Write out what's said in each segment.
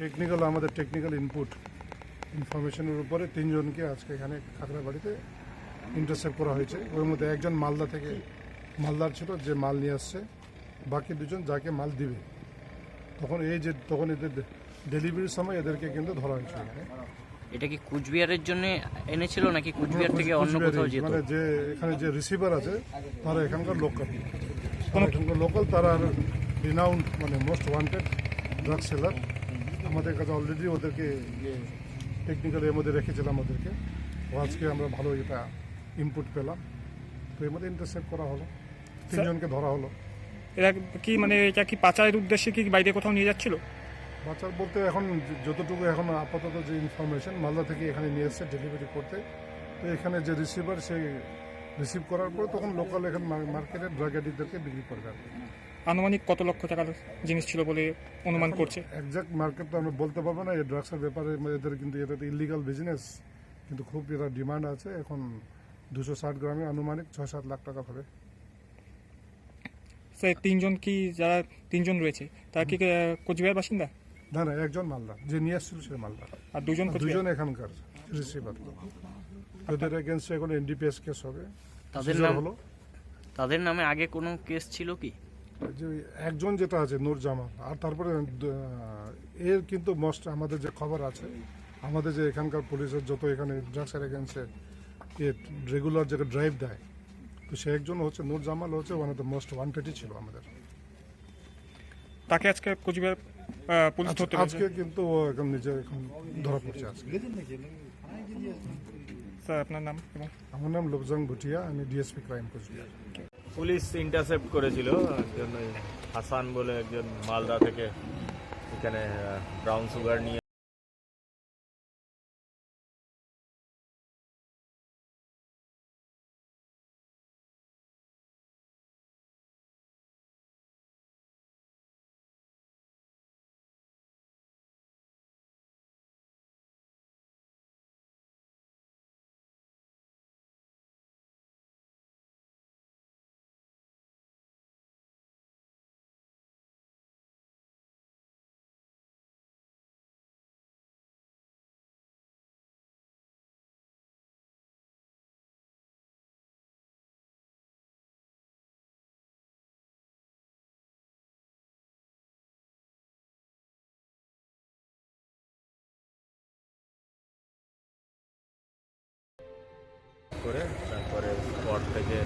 Technical আমাদের technical input ইনফরমেশনের উপরে তিনজনকে আজকে এখানে খাগড়াবাড়িতে ইন্টারসেপ্ট করা হয়েছে। ওর মধ্যে একজন মালদা থেকে মালদার ছিল যে মাল নিয়ে আসছে। বাকি দুজন যাকে মাল দিবে। তখন এই যে তখন এদের ডেলিভারির সময় এদেরকে কিন্তু ধরা হয়েছে এখানে। এটা কি কুচবিহারের জন্য এনেছিল নাকি কুচবিহার থেকে অন্য কোথাও যেত? মানে যে এখানে যে রিসিভার আছে তারা এখানকার লোকাল এখানকার লোকাল তারা রিনাউন্ড মানে মোস্ট ওয়ান্টেড ড্রাগ সেলার আমাদের কাছে অলরেডি ওদেরকে ইয়ে টেকনিক্যাল এর মধ্যে রেখেছিলাম ওদেরকে। তো আজকে আমরা ভালো এটা ইনপুট পেলাম। তো এর মধ্যে ইন্টারসেপ্ট করা হলো। তিনজনকে ধরা হলো। এরা কি মানে এটা কি পাচারের উদ্দেশ্যে কি বাইরে কোথাও নিয়ে যাচ্ছিল? বাচ্চার বলতে এখন যতটুকু এখন আপাতত যে ইনফরমেশন মালদা থেকে এখানে নিয়ে এসছে ডেলিভারি করতে। তো এখানে যে রিসিভার সে রিসিভ করার পরে তখন লোকাল এখানে মার্কেটে ড্রাগ এডিটরকে বিক্রি করবে আর আনুমানিক কত লক্ষ টাকার জিনিস ছিল বলে অনুমান করছে? একজাক্ট মার্কেট তো আমরা বলতে পারব না এই ড্রাগসের ব্যাপারে এদের কিন্তু এটা ইলিগাল বিজনেস কিন্তু খুব এরা ডিমান্ড আছে। এখন দুশো ষাট গ্রামে আনুমানিক ছয় সাত লাখ টাকা হবে। স্যার তিনজন কি যারা তিনজন রয়েছে তারা কি কোচবিহার বাসিন্দা? না না একজন মালদা যে নিয়ে আসছিল সে মালদা। আর দুজন দুজন এখানকার রিসিভার ওদের এগেনস্টে এখন এনডিপিএস কেস হবে। তাদের নাম হলো। তাদের নামে আগে কোনো কেস ছিল কি? যে একজন যেটা আছে নূর জামাল আর তারপরে এর কিন্তু মোস্ট আমাদের যে খবর আছে আমাদের যে এখানকার পুলিশের যত এখানে ড্রাগসের এগেন্সে রেগুলার যে ড্রাইভ দেয় তো সে একজন হচ্ছে নূর জামাল হচ্ছে ওয়ান অফ দ্য মোস্ট ওয়ান্টেডই ছিল আমাদের। তাকে আজকে কোচবিহার পুলিশ ধরতে আজকে কিন্তু ও এখন নিজে এখন ধরা পড়ছে আজকে। স্যার আপনার নাম এবং? আমার নাম লোকজাং ভুটিয়া আমি DSP crime Cooch Behar police intercept করেছিল একজন হাসান বলে একজন মালদা থেকে এখানে ব্রাউন সুগার নিয়ে করে, তারপরে স্পট থেকে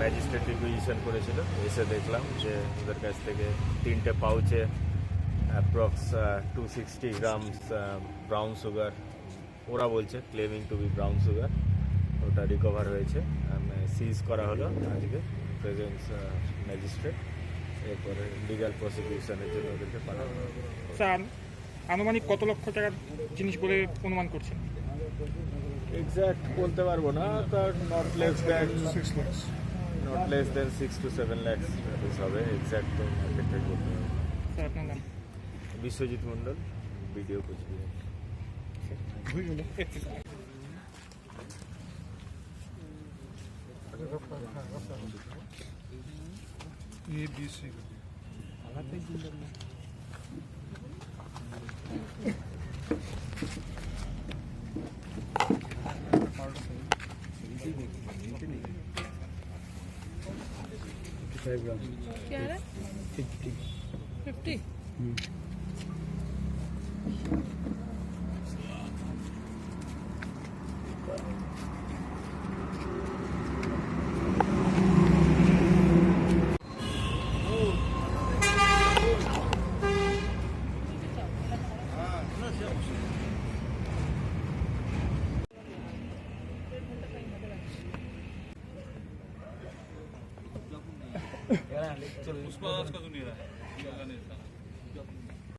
ম্যাজিস্ট্রেট রিকুইজিশন করেছিল। এসে দেখলাম যে ওদের কাছ থেকে তিনটে পাউচে approx two sixty grams brown sugar ওরা বলছে claiming to be brown sugar ওটা রিকভার হয়েছে। সিজ করা হলো আজকে প্রেজেন্স ম্যাজিস্ট্রেট এরপরে লিগাল প্রসিকিউশনের জন্য ওদেরকে পাঠানো। আনুমানিক কত লক্ষ টাকার জিনিস বলে অনুমান করছেন? এক্স্যাক্ট বলতে পারব না তার not less than six lakhs not less than six two seven lakhs হবে এক্স্যাক্ট তো মার্কেট রেট বলতে পারব না। স্যার আপনার নাম বিশ্বজিৎ মণ্ডল ভিডিও কোচবিহার একটু স্যার। এ বি সি क्या है फिफ्टी उसको दुनिया है